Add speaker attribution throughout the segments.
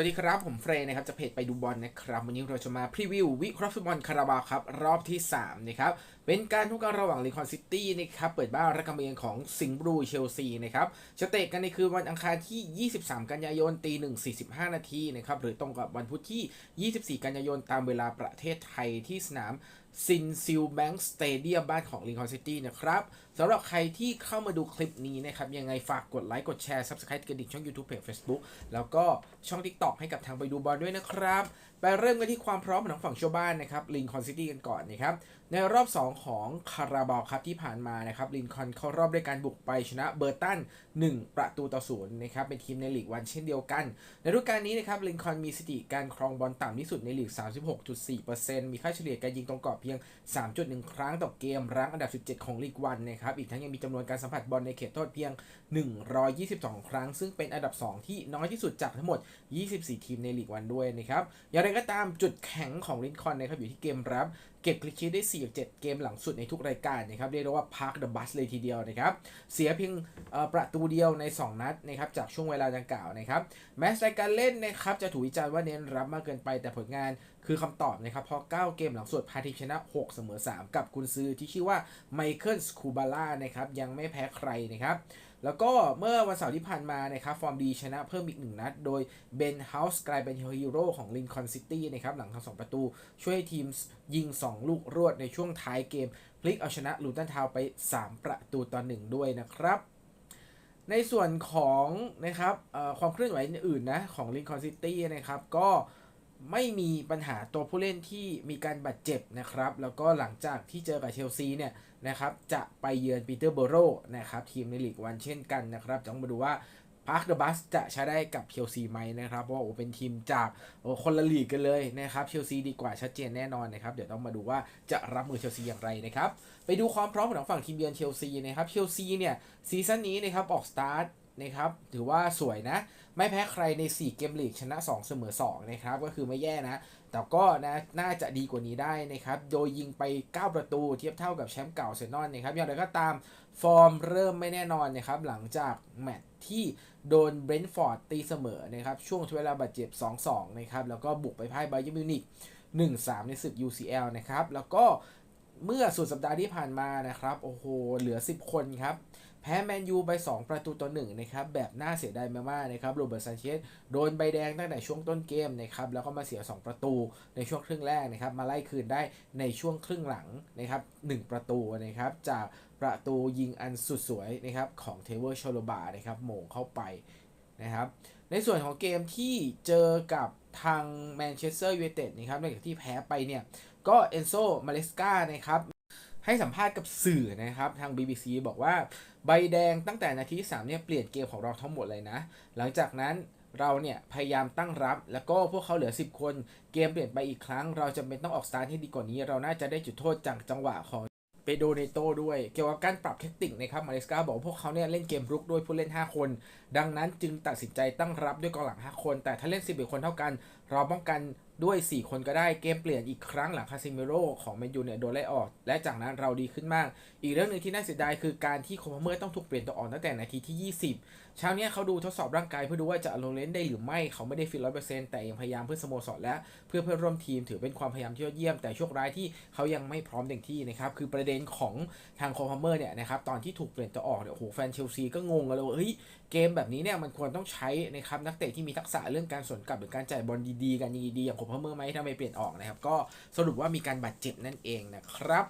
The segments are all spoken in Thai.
Speaker 1: วัสดีครับ ผมเฟรย์นะครับจะเพจไปดูบอลนะครับ วันนี้เราจะมาพรีวิววิเคราะห์ฟุตบอลคาราบาวครับ รอบที่ 3 นะครับ เป็นการทุกการระหว่างลิคอนซิตี้นะครับ เปิดบ้านรับกำเนิดของสิงห์บลูเชลซีนะครับ จะเตะกันในคืนวันอังคารที่ 23 กันยายนตี1 45 นาทีนะครับ หรือตรงกับวันพุธที่ 24 กันยายนตามเวลาประเทศไทยที่สนามซินซิลแบงก์สเตเดียมบ้านของลิคอนซิตี้นะครับ สำหรับใครที่เข้ามาดูคลิปนี้นะครับ ยังไงฝากกดไลค์กดแชร์ Subscribe กระดิ่งช่อง YouTube เพจ Facebook แล้วก็ช่อง TikTok ให้กับทางไปดูบอลด้วยนะครับ ไปเริ่มกันที่ความพร้อมของฝั่งชาวบ้านนะครับลินคอนซิตี้กันก่อนนะครับ ในรอบ 2 ของคาราบาวครับที่ผ่านมานะครับลินคอนเข้ารอบด้วยการบุกไปชนะเบอร์ตัน 1 ประตูต่อศูนย์นะครับเป็นทีมในลีกวันเช่นเดียวกัน ในฤดูกาลนี้นะครับลินคอนมีสถิติการครองบอลต่ำที่สุดในลีก 36.4%มีค่าเฉลี่ยการยิงตรงกรอบเพียง 3.1 ครั้งต่อเกมรั้งอันดับ 17 ของลีกวันนะครับอีกทั้งยังมีจำนวนการสัมผัสบอลในเขตโทษเพียง 122 ครั้ง ซึ่งเป็นอันดับ 2 ที่น้อยที่สุดจากทั้งหมด 24 ทีมในลีกวันด้วยนะครับ อย่างไรก็ตามจุดแข็งของลินคอนนะครับอยู่ที่เกมรับ เก็บคลิกชีได้ 4 7 เกมหลังสุดในทุกรายการนะครับเรียกได้ว่าพักเดอะบัสเลยทีเดียวนะครับ เสียเพียงประตูเดียวใน 2 นัดนะครับจากช่วงเวลาดังกล่าวนะครับแม้รายการเล่นนะครับจะถูกวิจารณ์ว่าเน้นรับมากเกินไปแต่ผลงาน คือคำตอบนะครับเพราะ 9 เกมหลังสุดพาทีมชนะ 6 เสมอ 3 กับกุนซือที่ชื่อว่าไมเคิลสคูบาล่านะครับยังไม่แพ้ใครนะครับแล้วก็เมื่อวันเสาร์ที่ผ่านมานะครับฟอร์มดีชนะเพิ่มอีกหนึ่งนัด โดยเบนเฮาส์กลายเป็นฮีโร่ของลินคอนซิตี้นะครับหลังทั้งสองประตู ช่วยทีมยิง 2 ลูกรวดในช่วงท้ายเกม พลิกเอาชนะลูตันทาวไป 3 ประตูต่อหนึ่งด้วยนะครับในส่วนของนะครับความเคลื่อนไหวอื่นนะของลินคอนซิตี้นะครับก็ ไม่มีปัญหาตัวผู้เล่นที่มีการบาดเจ็บนะครับ แล้วก็หลังจากที่เจอกับเชลซีเนี่ยนะครับ จะไปเยือนปีเตอร์เบโรนะครับ ทีมในลีกวันเช่นกันนะครับจะต้องมาดูว่าพาร์คเดอะบัสจะใช้ได้กับเชลซีไหมนะครับเพราะว่าโอ้เป็นทีมจากคนละลีกกันเลยนะครับเชลซีดีกว่าชัดเจนแน่นอนนะครับ เดี๋ยวต้องมาดูว่าจะรับมือเชลซีอย่างไรนะครับ ไปดูความพร้อมของฝั่งทีมเยือนเชลซีนะครับเชลซีเนี่ยซีซั่นนี้นะครับออกสตาร์ท นะครับถือว่าสวยนะ ไม่แพ้ใครใน 4 เกมลีกชนะ 2 เสมอ2นะครับก็คือไม่แย่นะ แต่ก็นะน่าจะดีกว่านี้ได้นะครับโดยยิงไป 9 ประตูเทียบเท่ากับแชมป์เก่าเซนอนนะครับอย่างไรก็ตามฟอร์มเริ่มไม่แน่นอนนะครับหลังจากแมตช์ที่โดนเบรนท์ฟอร์ดตีเสมอนะครับช่วงเวลาบาดเจ็บ 2-2 นะครับแล้วก็บุกไปพ่ายไบเยอร์มิวนิก1-3 ในศึก UCL นะครับแล้วก็เมื่อสุดสัปดาห์ที่ผ่านมานะครับ โอ้โห เหลือ 10 คนครับ แพ้แมนยูไป 2 ประตูต่อ1นะครับแบบน่าเสียดายมากๆนะครับโรเบิร์ตซานเชสโดนใบแดงตั้งแต่ช่วงต้นเกมนะครับแล้วก็มาเสีย 2 ประตูในช่วงครึ่งแรกนะครับมาไล่คืนได้ในช่วงครึ่งหลังนะครับ1ประตูนะครับจากประตูยิงอันสุดสวยนะครับของเทเวอร์ชโลบานะครับโหม่งเข้าไปนะครับในส่วนของเกมที่เจอกับทางแมนเชสเตอร์ยูไนเต็ดนะครับหลังจากที่แพ้ไปเนี่ยก็เอนโซมาเลสกานะครับ ให้สัมภาษณ์กับสื่อนะครับทาง BBC บอกว่าใบแดงตั้งแต่นาทีที่3เนี่ยเปลี่ยนเกมของเราทั้งหมดเลยนะ หลังจากนั้นเราเนี่ยพยายามตั้งรับ แล้วก็พวกเขาเหลือ 10 คน เกมเปลี่ยนไปอีกครั้ง เราจะเป็นต้องออกสตาร์ทให้ดีกว่านี้ เราน่าจะได้จุดโทษจากจังหวะของเปโดเนโตด้วย เกี่ยวกับการปรับเทคนิคนะครับมาเลสกาบอกพวกเขาเนี่ยเล่นเกมรุกด้วยผู้เล่น 5 คน ดังนั้นจึงตัดสินใจตั้งรับด้วยกองหลัง 5 คน แต่ถ้าเล่น 11 คนเท่ากัน เราป้องกัน ด้วย 4 คนก็ได้เกมเปลี่ยนอีกครั้งหลังคาซิเมโรของแมนยูเนี่ยโดนไล่ออก และจากนั้นเราดีขึ้นมาก อีกเรื่องหนึ่งที่น่าเสียดายคือการที่โคมเมอร์ต้องถูกเปลี่ยนตัวออกตั้งแต่นาทีที่ 20 เช้านี้เขาดูทดสอบร่างกายเพื่อดูว่าจะลงเล่นได้หรือไม่เขาไม่ได้ฟิตร้อยเปอร์เซ็นต์แต่ยังพยายามเพื่อสโมสรและเพื่อเพื่อนร่วมทีมถือเป็นความพยายามที่ยอดเยี่ยมแต่โชคร้ายที่เขายังไม่พร้อมเต็มที่นะครับคือประเด็นของทางโคมเมอร์เนี่ยนะครับตอนที่ถูกเปลี่ยนตัวออกเนี่ยโอ้โหแฟนเชลซีก็งงกันเลยว่าเฮ้ยเกมแบบนี้เนี่ยมันควรต้องใช้นะครับนักเตะที่มีทักษะเรื่องการสวนกลับหรือการจ่ายบอลดีๆกันดีๆอย่างโคมเมอร์ไหมทำไมเปลี่ยนออกนะครับ ก็สรุปว่ามีการบาดเจ็บนั่นเองนะครับ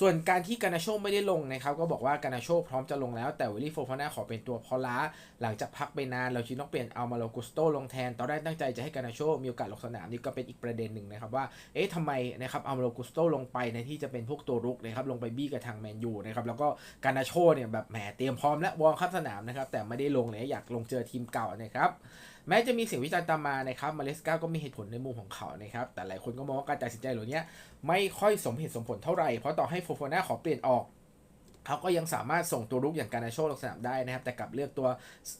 Speaker 1: ส่วนการที่กานาโชไม่ได้ลงนะครับ ก็บอกว่ากานาโชพร้อมจะลงแล้วแต่วิลลี่โฟฟาน่าขอเป็นตัวพอล้า หลังจากพักไปนานเราจึงต้องเปลี่ยนเอามาโลกุสโตลงแทน ตอนแรกตั้งใจจะให้กานาโชมีโอกาสลงสนามนี่ก็เป็นอีกประเด็นหนึ่งนะครับว่าเอ๊ะทำไมนะครับเอามาโลกุสโตลงไปในที่จะเป็นพวกตัวรุกนะครับลงไปบี้กับทางแมนยูนะครับแล้วก็กานาโชเนี่ยแบบแหมเตรียมพร้อมและวอร์มคับสนามนะครับแต่ไม่ได้ลงเลยอยากลงเจอทีมเก่านะครับ แม้จะมีเสียงวิจารณ์ตามมานะครับมาเลสกาก็มีเหตุผลในมุมของเขานะครับ แต่หลายคนก็มองว่าการตัดสินใจเหล่านี้ไม่ค่อยสมเหตุสมผลเท่าไหร่ เพราะต่อให้โฟโฟนาขอเปลี่ยนออกเขาก็ยังสามารถส่งตัวรุกอย่างการนาโชลงสนามได้นะครับ แต่กลับเลือกตัว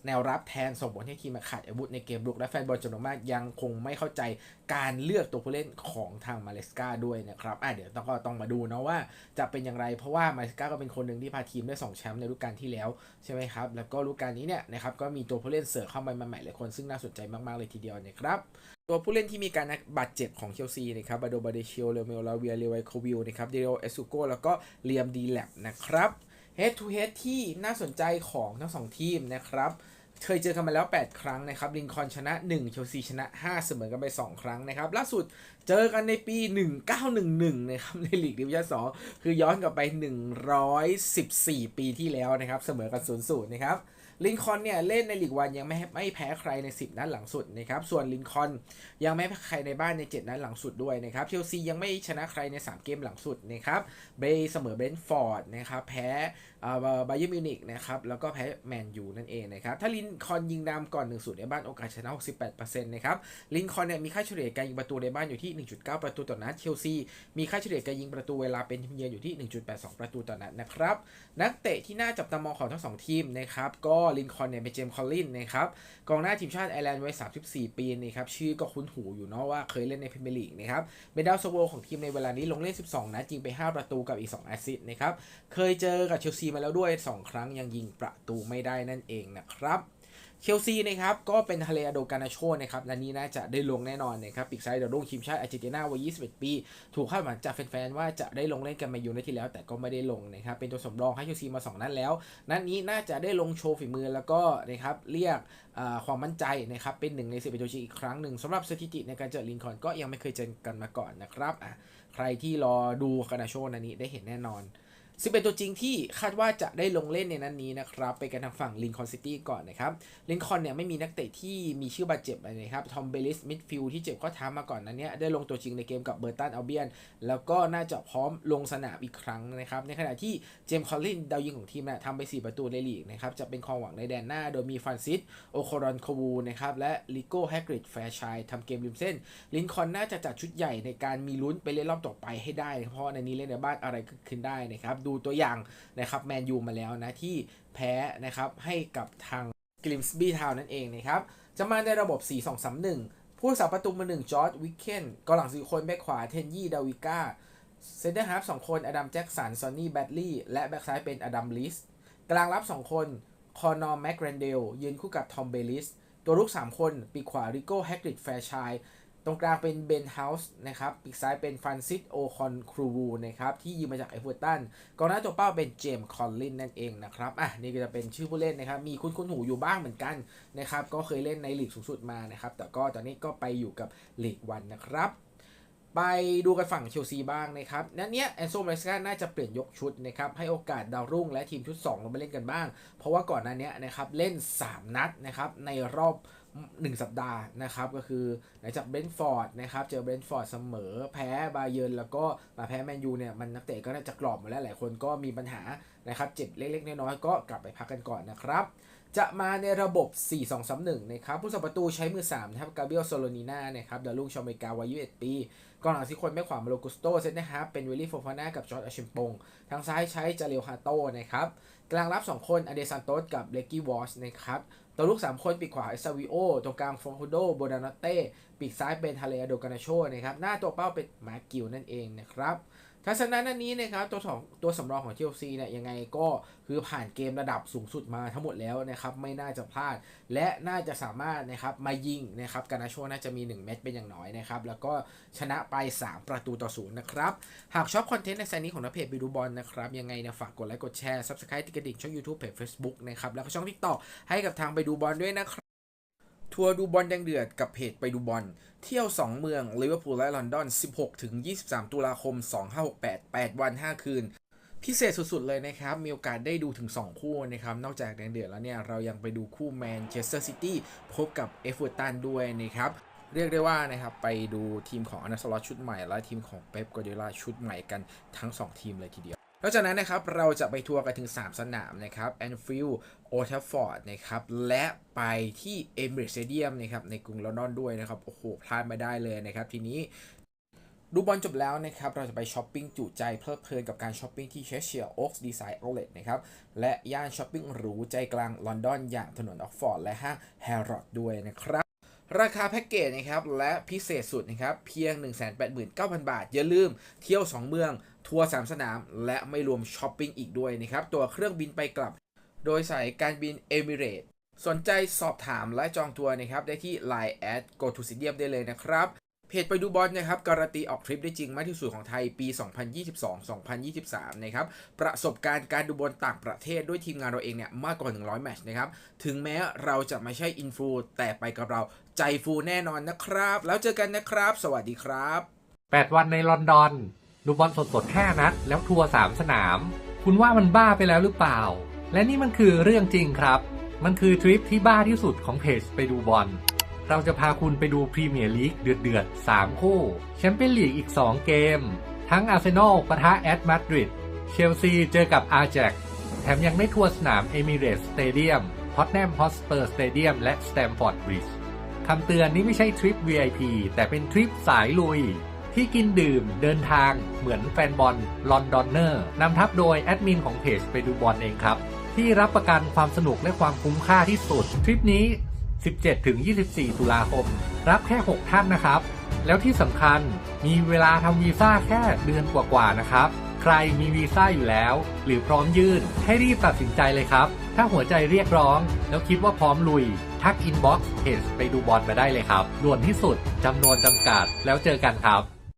Speaker 1: แนวรับแทนส่งผลให้ทีมขาดอาวุธในเกมรุกและแฟนบอลจำนวนมากยังคงไม่เข้าใจ การเลือกตัวผู้เล่นของทางมาเลสกาด้วยนะครับอะเดี๋ยวต้องก็ต้องมาดูนะว่าจะเป็นอย่างไรเพราะว่ามาเลสกาก็เป็นคนหนึ่งที่พาทีมได้สองแชมป์ในฤดูกาลที่แล้วใช่ไหมครับ แล้วก็ฤดูกาลนี้เนี่ยนะครับก็มีตัวผู้เล่นเสริมเข้ามาใหม่หลายคนซึ่งน่าสนใจมากๆเลยทีเดียวนะครับตัวผู้เล่นที่มีการบาดเจ็บของเชลซีนะครับบาโดบาเดเชียลเลเมลลาเวียเลไวโควิลนะครับเดโรเอสุโกแล้วก็เลียมดีแลบนะครับ head to head ที่น่าสนใจของทั้งสองทีมนะครับ เคยเจอกันมาแล้ว 8 ครั้งนะครับลิงคอนชนะ 1 เชลซีชนะ 5 เสมอกันไป 2 ครั้งนะครับ ล่าสุดเจอกันในปี 1911 นะครับ ในลีกดิวิชั่น2คือย้อนกลับไป 114 ปีที่แล้วนะครับ เสมอกัน0-0นย์นะครับลิงคอนเนี่ยเล่นในลีกวันยังไม่ไม่แพ้ใครใน 10 นัดหลังสุดนะครับส่วนลิงคอนยังไม่แพ้ใครในบ้านใน 7 นัดหลังสุดด้วยนะครับเชลซียังไม่ชนะใครใน 3 เกมหลังสุดนะครับเบย์เสมอเบนท์ฟอร์ดนะครับแพ้ บาเยอร์มิวนิกนะครับแล้วก็แพ้แมนยูนั่นเองนะครับถ้าลินคอนยิงนำก่อน1นศูนย์ในบ้านโอกาสชนะ 68%นะครับลินคอนเนี่ยมีค่าเฉลี่ยการยิงประตูในบ้านอยู่ที่ 1.9 ประตูต่อนัดเชลซีมีค่าเฉลี่ยการยิงประตูเวลาเป็นทีมเยือนอยู่ที่ 1.82 ประตูต่อนัดนะครับนักเตะที่น่าจับตามองของทั้งสองทีมนะครับก็ลินคอนเนี่ยเป็นเจมส์คอลลินนะครับกองหน้าทีมชาติไอร์แลนด์วัย 34 ปีนะครับชื่อก็คุ้นหูอยู่เนาะว่าเคยเล่นในพรีเมียร์ลีกนะครับเป็นดาวซันโวของทีมในเวลานี้ลงเล่น 12 นัดยิงไป 5 ประตูกับอีก 2 แอสซิสต์นะครับเคยเจอกับเชลซีมาแล้วด้วย 2 ครั้งยังยิงประตูไม่ได้นั่นเองนะครับเชลซีนะครับก็เป็นทะเลอโดกานาโชนะครับและนี้น่าจะได้ลงแน่นอนนะครับปีกซ้ายดาวรุ่งทีมชาติอาร์เจนตินาวัย 21 ปี ถูกคาดหวังจากแฟนๆว่าจะได้ลงเล่นกันมาอยู่ในที่แล้ว แต่ก็ไม่ได้ลงนะครับเป็นตัวสำรองให้เชลซีมา 2 นัดแล้ว นัดนี้น่าจะได้ลงโชว์ฝีมือแล้วก็นะครับเรียกความมั่นใจนะครับเป็นหนึ่งในสิบเอ็ดตัวจริงอีกครั้งหนึ่งสำหรับสถิติในการเจอลินคอนก็ยังไม่เคยเจอกันมาก่อนนะครับอะใครที่รอดูกานาโชนันนี้ได้เห็นแน่นอน 11ตัวจริงที่คาดว่าจะได้ลงเล่นในนั้นนี้นะครับ ไปกันทางฝั่งลินคอนซิตี้ก่อนนะครับลินคอนเนี่ยไม่มีนักเตะที่มีชื่อบาดเจ็บอะไรนะครับทอมเบลิสมิดฟิลที่เจ็บข้อเท้ามาก่อนนั้นเนี่ยได้ลงตัวจริงในเกมกับเบอร์ตันอัลเบียน แล้วก็น่าจะพร้อมลงสนามอีกครั้งนะครับ ในขณะที่เจมส์คอลลินดาวยิงของทีมนะทำไป 4 ประตูในลีกนะครับจะเป็นความหวังในแดนหน้า โดยมีฟรานซิสโอโครอนโควูนะครับและลิโก้แฮกริดแฟร์ชัยทำเกมริมเส้นลินคอนน่าจะจัดชุดใหญ่ในการมีลุ้นไปเล่นรอบต่อไปให้ได้ เพราะในนี้เล่นในบ้านอะไรขึ้นได้นะครับดููตัวอย่างนะครับแมนยูมาแล้วนะที่แพ้นะครับให้กับทางกลิมส์บีทาวนั่นเองนะครับจะมาในระบบ 4-2-3-1 ผู้สาประตูมือหนึ่งจอร์ดวิกเคนกองหลังสี่คนแบ็คขวาเทนยี่ดาวิก้าเซนเตอร์ฮาร์ฟสองคนอดัมแจ็กสันซอนนี่แบดลี่และแบ็คซ้ายเป็นอดัมลิสกลางรับ2คนคอนอร์แมกแรนเดลยืนคู่กับทอมเบลิสตัวรุก3 คน ปีกขวา ริโก้ แฮกริดแฟร์ชัย ตรงกลางเป็นเบนเฮาส์นะครับปีกซ้ายเป็นฟรานซิสโอคอนครูวูนะครับที่ยืมมาจากเอเวอร์ตันกองหน้าตัวเป้าเป็นเจมส์คอลลินนั่นเองนะครับอะนี่ก็จะเป็นชื่อผู้เล่นนะครับมีคุ้นคุ้นหูอยู่บ้างเหมือนกันนะครับก็เคยเล่นในลีกสูงสุดมานะครับแต่ก็ตอนนี้ก็ไปอยู่กับลีกวันนะครับไปดูกันฝั่งเชลซีบ้างนะครับนัดเนี้ยแอนโซมาสกาน่าจะเปลี่ยนยกชุดนะครับ ให้โอกาสดาวรุ่งและทีมชุด 2 ลงมาเล่นกันบ้าง เพราะว่าก่อนหน้านี้นะครับ เล่น 3 นัดนะครับ ในรอบ 1 สัปดาห์นะครับ ก็คือหลังจากเบนท์ฟอร์ดนะครับเจอเบนท์ฟอร์ดเสมอแพ้บาเยิร์นแล้วก็มาแพ้แมนยูเนี่ยมันนักเตะก็น่าจะกรอบหมดแล้วหลายคนก็มีปัญหานะครับเจ็บเล็กๆ น้อยๆก็กลับไปพักกันก่อนนะครับ จะมาในระบบ 4-2-3-1 นะครับ ผู้สัประตูใช้มือ 3 นะครับกาเบรียลโซโลนีนานะครับเดาวรุ่งชาวอเมกาวัย21ปีกองหลังสี่คนไม่ขวามาโลกุสโตเซนนะครับเป็นวิลลี่โฟฟาน่ากับจอร์ดอาชิมปง ทางซ้ายใช้จาเรลฮาโตนะครับกลางรับ 2 คนอเดซันโตสกับเลกกี้วอชนะครับ ตัวลูก3 คนปีกขวาเอซาวิโอตรงกลางฟองโฮโดโบนานเต้ปีกซ้ายเป็นทาเลอโดกานาโชนะครับ หน้าตัวเป้าเป็นมากิวนั่นเองนะครับ ทัศนะนันนี้นะครับตัวของตัวสำรองของเชลซีเนี่ยยังไงก็คือผ่านเกมระดับสูงสุดมาทั้งหมดแล้วนะครับไม่น่าจะพลาด และน่าจะสามารถนะครับมายิงนะครับกานาโชน่าจะมี 1 เม็ดเป็นอย่างน้อยนะครับแล้วก็ชนะไป 3 ประตูต่อศูนย์นะครับหากชอบคอนเทนต์ในไซนี้ของนักเพจไปดูบอลนะครับยังไงเนี่ยฝากกดไลค์กดแชร์ Subscribe ติดกระดิ่งช่อง YouTube เพจ Facebook นะครับแล้วก็ช่อง TikTok ให้กับทางไปดูบอลด้วยนะครับ ทัวร์ดูบอลแดงเดือดกับเพจไปดูบอล เที่ยว 2 เมืองลิเวอร์พูลและลอนดอน 16 ถึง 23 ตุลาคม 2568 8 วัน 5 คืน พิเศษสุดๆ เลยนะครับ มีโอกาสได้ดูถึง 2 คู่นะครับ นอกจากแดงเดือดแล้วเนี่ย เรายังไปดูคู่แมนเชสเตอร์ซิตี้พบกับเอฟเวอร์ตันด้วยนะครับเรียกได้ว่านะครับไปดูทีมของอนาสลอชุดใหม่ และทีมของเป๊ปกวาร์ดิโอลาชุดใหม่กันทั้ง 2 ทีมเลยทีเดียว นอกจากนั้นนะครับเราจะไปทัวร์กันถึง 3 สนามนะครับแอนฟิลด์โอทัฟฟอร์ดนะครับและไปที่เอมิเรตสเตเดียมนะครับในกรุงลอนดอนด้วยนะครับโอ้โหพลาดไม่ได้เลยนะครับทีนี้ดูบอลจบแล้วนะครับ เราจะไปช้อปปิ้งจุใจเพลิดเพลินกับการช้อปปิ้งที่เชสเชียร์โอ๊กส์ดีไซน์เอาเลตนะครับ และย่านช้อปปิ้งหรูใจกลางลอนดอนอย่างถนนออกฟอร์ดและห้างแฮร์รอดด้วยนะครับ ราคาแพ็กเกจนะครับ และพิเศษสุดนะครับ เพียง 189,000 บาท อย่าลืมเที่ยว 2 เมือง ทัวร์3สนาม และไม่รวมช้อปปิ้งอีกด้วยนะครับตัวเครื่องบินไปกลับ โดยสายการบินเอมิเรตสนใจสอบถามและจองทัวร์นะครับได้ที่ Line at go to stadium ได้เลยนะครับเพจไปดูบอลนะครับการันตีออกทริปได้จริงมากที่สุดของไทยปี 2022-2023 นะครับประสบการณ์การดูบอลต่างประเทศด้วยทีมงานเราเองเนี่ยมากกว่า 100 แมตช์นะครับถึงแม้เราจะไม่ใช่อินฟลูแต่ไปกับเราใจฟูแน่นอนนะครับ แล้วเจอกันนะครับ สวัสดีครับ
Speaker 2: 8 วันในลอนดอน ดูบอลสดๆ5นัด แล้วทัวร์3สนาม คุณว่ามันบ้าไปแล้วหรือเปล่า และนี่มันคือเรื่องจริงครับ มันคือทริปที่บ้าที่สุดของเพจไปดูบอล เราจะพาคุณไปดูพรีเมียร์ลีกเดือดๆ 3 คู่แชมเปี้ยนลีกอีก 2 เกม ทั้งอาร์เซนอลปะทะแอตมาดริดเชลซีเจอกับอาร์แจ็กแถมยังได้ทัวร์สนามเอมิเรตสเตเดียมฮอตแนมฮอสเปอร์สเตเดียมและสแตมฟอร์ดบริดจ์คำเตือนนี้ไม่ใช่ทริป VIP แต่เป็นทริปสายลุย ที่กินดื่มเดินทางเหมือนแฟนบอลลอนดอนเนอร์นำทัพโดยแอดมินของเพจไปดูบอลเองครับ ที่รับประกันความสนุกและความคุ้มค่าที่สุด ทริปนี้ 17-24 ตุลาคม รับแค่ 6 ท่านนะครับ แล้วที่สำคัญมีเวลาทำวีซ่าแค่เดือนกว่าๆนะครับ ใครมีวีซ่าอยู่แล้ว หรือพร้อมยื่น ให้รีบตัดสินใจเลยครับ ถ้าหัวใจเรียกร้อง แล้วคิดว่าพร้อมลุยทักอินบ็อกซ์เพจไปดูบอลมาได้เลยครับด่วนที่สุดจำนวนจำกัดแล้วเจอกันครับ